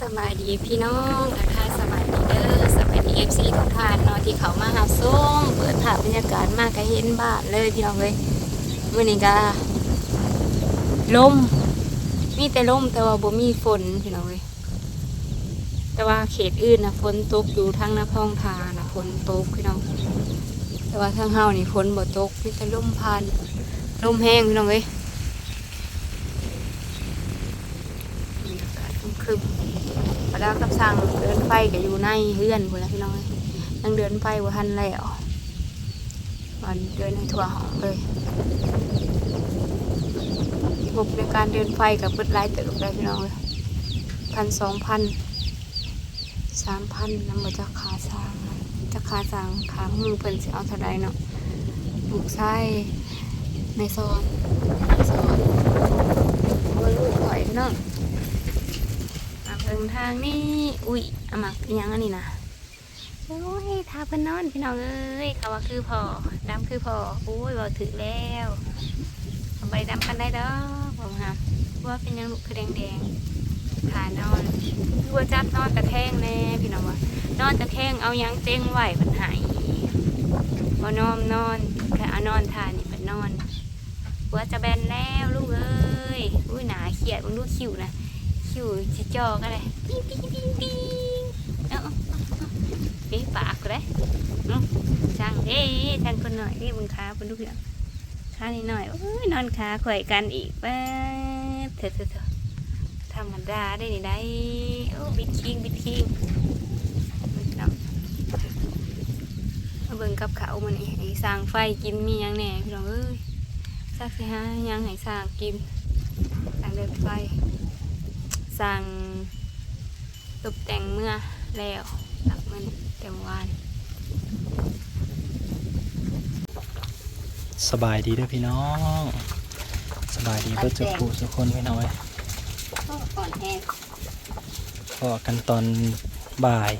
สบายดีพี่น้องนะคะสบายดีเด้อสบายดีเอฟซีทุกท่านเนาะที่เขามาหาส้มเปิดภาพบรรยากาศมากก็เห็นบ้านเลยพี่น้องเลยมื่อนี้ก็ลมมีแต่ลมแต่ว่าบ่มีฝนพี่น้องเลยแต่ว่าเขตอื่นนะฝนตกอยู่ทั้งนาพองทานะฝนตกพี่น้อง แต่ว่าทางเฮานี่ฝนบ่ตกมีแต่ลมพันลมแห้งพี่น้องเลยบรรยากาศคึมๆ พอดาวกับสั่งเดินไฟก็อยู่ในเฮือนพุ่นละพี่น้องยังเดินไฟว่าทันแล้วมันเดินในทั่วห้องเลยงบในการเดินไฟกับเปิดไลน์เติบได้พี่น้องเลยพันสองพันสามพันน้ำมาจากขาสร้างจะขาสร้างขามือเพิ่นสิเอาเท่าไรเนาะลูกไส้ในซอนในซอนโอ้ยลูกถอยพี่น้องมาเพิ่ งทางนี่อุ้ยอามักยังอันนี้นะโอ้ยทาเพิ่นนอนพี่น้องเอ้ยเขาว่าคือพอดำคือพอโอ้ยบอกถือแล้วเอาไปดำกันได้ดอกผมค่ะว่าเป็นยังลูกคือแดงแดงขานอนคือว่าจับนอนตะแคงแน่พี่น้องว่านอนตะแคงเอายังเจ้งไหวปัญหายว่นอนนอนแค่เอานอนทานนี่เป็นนอนหัวจะแบนแล้วลูกเอ้ยอุ้ยหนาเขียดมึงดูคิวนะ คิวจิจอก็เลยปิ้งปิ้งปิ้งปิ้งเอาเอาเอาปีปากกูเลยอืมช่างเอ้ช่างคนหน่อยนี่มึงขาคนดูเพียงขานิดหน่อยโอ้ยนอนขาข่อยกันอีกแป๊บเถอะเถอะเถอะธรรมดาได้นี่ได้โอ้บิดคิงบิดคิงมันเนาะมาเบิ่งกับเขาวมันนี่ให้สร้างไฟกินมีหยังแหน่พี่น้องเอ้ยสักสิฮะยังให้สร้างกินสร้างเดินไฟ สั่งตกแต่งเมื่อแล้วหลักมันแต่เมื่อวานสบายดีด้วยพี่น้อง สบายดีเพื่อจะผูทุกคนพี่น้อยก่อนแห้งพอกันตอนบ่าย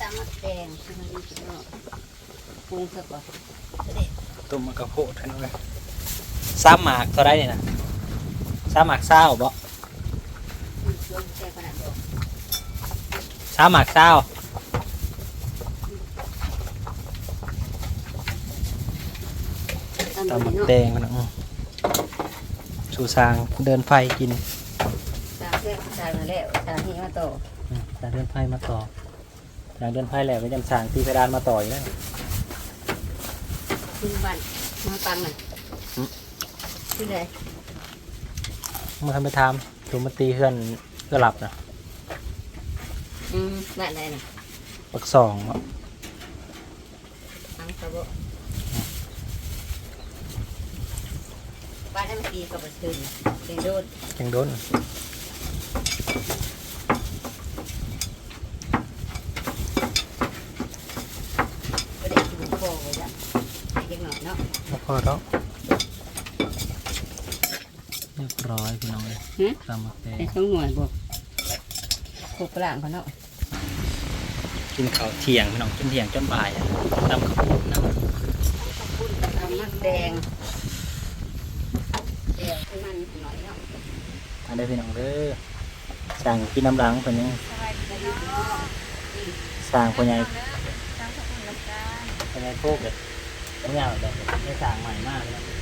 ตามมาแดงคือมันมีเนาะปรุงสักก่อนต้มมะกระโพดพี่น้อยสามหมากเท่าไรเนี่ยนะ สามหมากเศร้าบ่ช่วงแช่ขนาดเดียวสามหมากเศร้าตามตำหมักเนาะแดงพี่น้องอื้อสู่สางเดินไฟกินตามแช่ตามมาแล้วตามที่มาโตอืมจากเดินไฟมาต่อจากเดินไฟแล้วก็ยังสร้างตีเพดานมาต่ออีกแล้วขึ้นบ้านมาตังหน่อยขึ้น เลยมาทำไปทำถูมาตีเพื่อนเพื่อหลับนะอืมบ้านไหนน่ะปักสองบ่ทางกระบอกบ้านนั้นมันตีกับประชุมเสียงโดนยังโดนก็ได้กินโป่งเลยจ้ะเล็กหน่อยเนาะมาพอแล้วเรียบร้อยพี่น้องเลยหืมตำหมักแดงเป็นช่องหน่วยบวกโคกล่างเขาเนาะกินข้าวเที่ยงพี่น้องจนเที่ยงจนบ่ายอะตำข้าวปุ้นนะปุ้นกับมักแดงเดี๋ยวให้มันหน่อยเนาะอันนี้พี่น้องเด้อสั่งกินน้ำล้างคนนี้สบายดีเนาะสั่งคนใหญ่ตั้งขอบคุณน้ำตาลคนใหญ่โคกเลยไม่ยากแบบไม่สั่งใหม่มากเลยนะ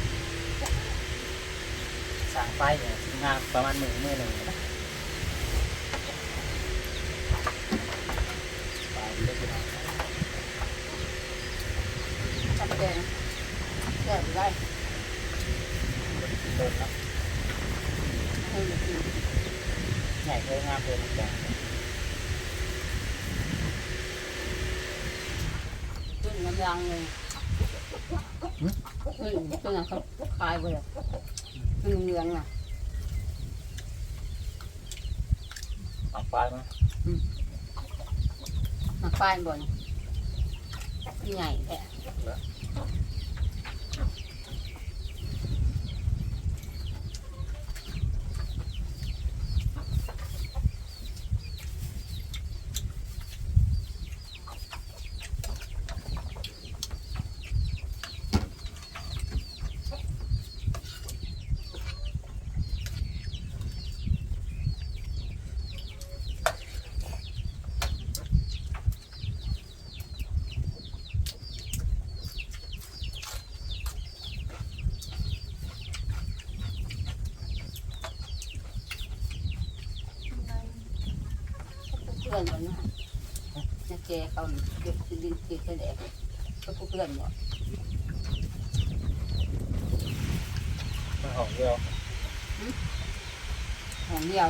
สั่งไฟเนี่ยงานประมาณหนึ่งมือหนึ่งนะไปเด้อพี่น้องจับแดงแซ่บได้เดินครับให้มันกินใหญ่เลยงามเลยแกขึ้นน้ำยางเลยขึ้นขึ้นน้ำเขาคลายไปเลย ขึ้นเมืองน่ะสั่งไฟมั้ยมาป้ายบนใหญ่แท้ พื่อนมันนะนักแกเขาเก็บดินเก็บแดดก็เพื่อนหมดมันหอมเดียวหอมเดียว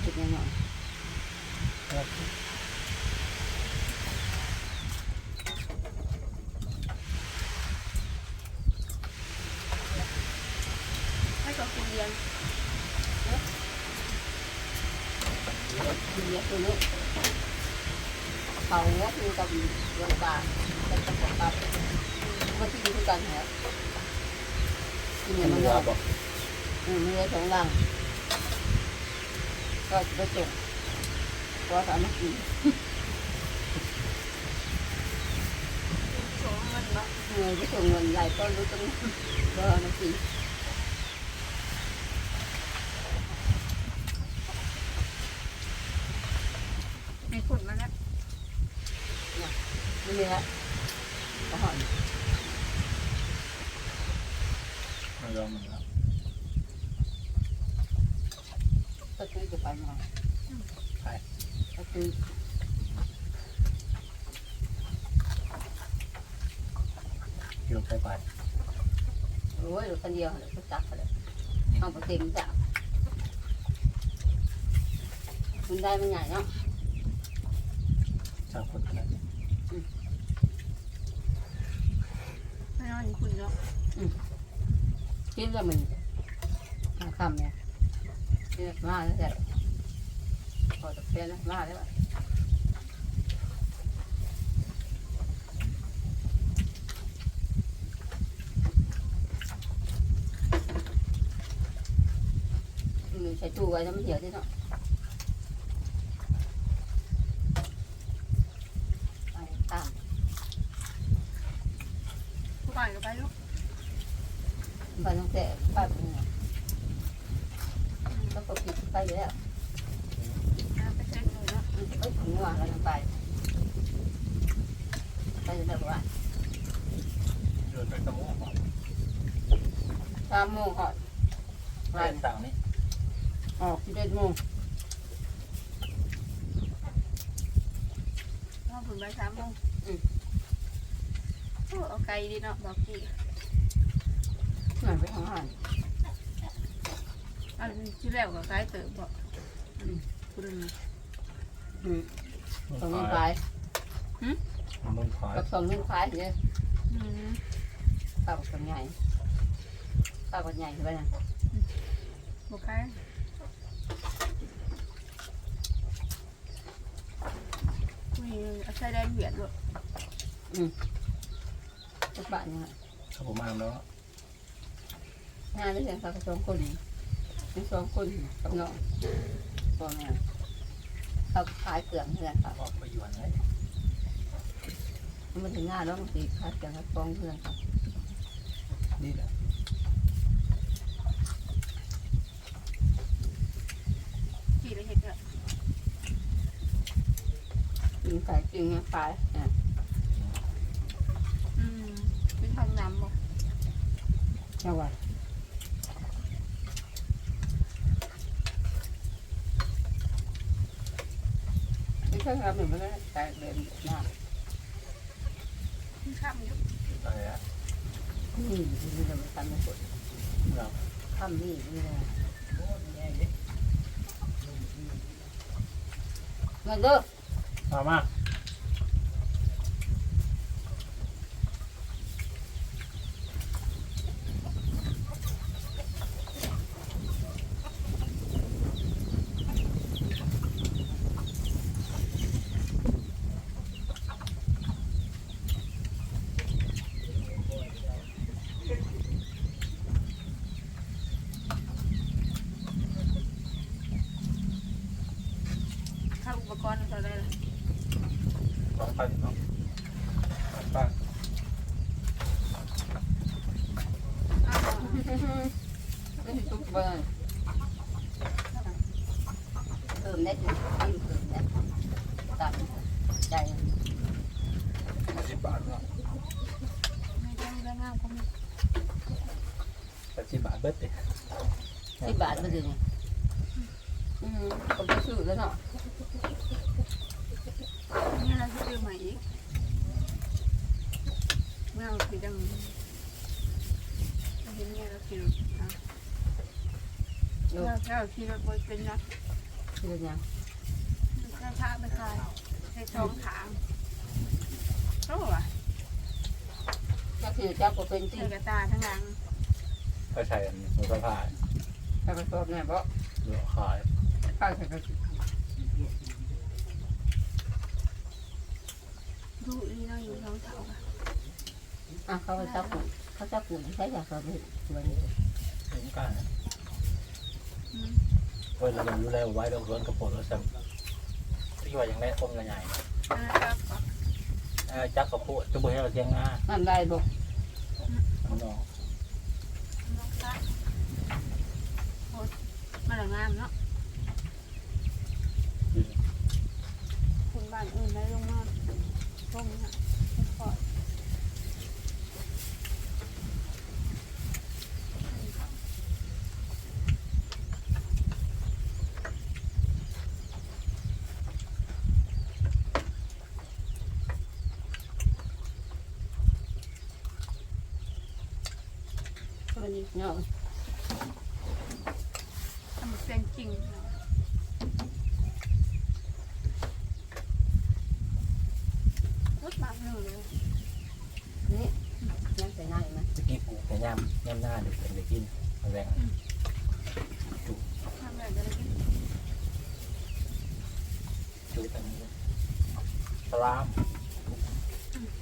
เก็บหน่อย ให้เขากินเลี้ยง เยอะตัวนี้เขาเนี่ยคือกับโรงพยาบาลเป็นตำรวจครับมันที่ดีทุกกันเหรอกินเนี่ยมันเรือก็บอกอืมมีสองลังก็จะไปส่งเพราะสามารถกินสองมันเนาะเงินไปส่งเงินใหญ่ก็รู้ต้งก็น้ำกินมี ขุนมาแล้วไม่มีละก็หอนมันยอมมันแล้วก็ซื้อจะไปมาก็ซื้ออยู่ไปไปโอ้ยรถคันเดียวเลยก็จับไปเลยเอาไปเต็มจับมันได้มันใหญ่เนาะ จากคนขนาดนี้ไม่นอนอยู่ขุนเนาะคิดว่ามันหาคำเนี่ยคิดว่ามาแล้วแต่พอจะเป็นแล้วมาแล้วอะอืมใส่ตู้ไว้แล้วมันเหี่ยวที่เนาะไปตาม ผู้ก่อนก็ไปลูก ไปตั้งแต่ไปเป็นไงก็ปกติไป อยู่แล้วน้ำไปเช็คเลยเนาะอืมเอ้ยถึงว่าแล้วยังไปไปอยู่แล้วว่าเดินไปกระโมงบอกสามโมงหอดเดินต่างนี่ออกสิบเอ็ดโมงน้องขุนไปสามโมงโอ้เอาไกลดีเนาะบอกพี่หน่อยไปทางอาหาร อันที่แล้วก็ไกลเติบบอกคุณนึงอืมสองเงินขายมันขายกับสองเงินขายเนี่ยอืมข้าวกับใหญ่ข้าวกับใหญ่ไปนะบอกไกลมีเอาใช้แดงเบียดด้วยทุกบ้านเนี่ยถ้าผมมาแล้วงานได้เพียงสักสองคน มีสองคนกับน้องพ่อแม่เขาขายเกลืองเพื่อนครับออกไปอยู่อันไหนมันถึงงานแล้วบางทีขายเกลืองกับฟองเพื่อนครับนี่แหละพี่เลยเห็นก็กินไก่กินเงี้ยขายเนี่ยอืมเป็นทางน้ำบอกเจ้าวัดไม่ใช่ครับหนูไม่ได้แต่เดินหน้าข้ามยู่อะไรอะนี่นี่เราทำไม่กดเราทำนี่นี่เลยโอ้ยแย่ดิเด้อมาบ้าอุปกรณ์อะไรล่ะ ลอง ไปเนาะป้าอ้าวไม่ทุกเบอร์เติมได้ถึงที่เติมได้ตามใจสิบบาทเนาะไม่ได้ไม่ได้งามก็มีสิบบาทเบิดเด้สิบบาทมาถึงอืมก็ไปซื้อแล้วเนาะ นี่เราจะซื้อใหม่อีกเมื่อเราคือดังเห็นเนี่ยเราคืออะเราถ้าเราคิดว่าเป็นนักคือยังถ้าพระไปขายให้สองขางเขาบอกว่าก็คือเจ้าก็เป็นตีที่กระตาทั้งหลังก็ใช้กันหมูกระพายไปประสบเนี่ยเพราะหรือขายข้าวใส่กระสุน ดูนี่เราอยู่ท้องเถาค่ะอะเขาไปจับกุ่เขาจับกุ่ใช้จากเขาไปสวนถึงกันนะอืมเว้ยเรายังอยู่แล้วไว้เราเวิร์นกระโปรงแล้วซ้ำที่ว่ายังได้อมละใหญ่อันนั้นก็เออจักกระโปรงจะบ่ให้เราเทียงอ้ามันได้บอกน้องน้องตาโอ้ยมันละงามเนาะคุณบ้านอื่นได้ลงมาตร งนี้ค่ะขอมันเนาะทำเป็นจริงนะรถมาหนึ่งเลย นี่ยังใส่ หน้าอีกไหมตะกี้ปลูกแต่ย่ำย่ำหน้าเด็กเป็นเด็กกินเอาแรงทำอะไรจะได้กินจุดอันนี้สลาม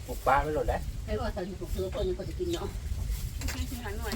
ปลูกปลาไม่หลดแล้วไอ้ว่าตอนที่ปลูกซื้อต้นยังก็จะกินเนาะกินสิหาหน่วย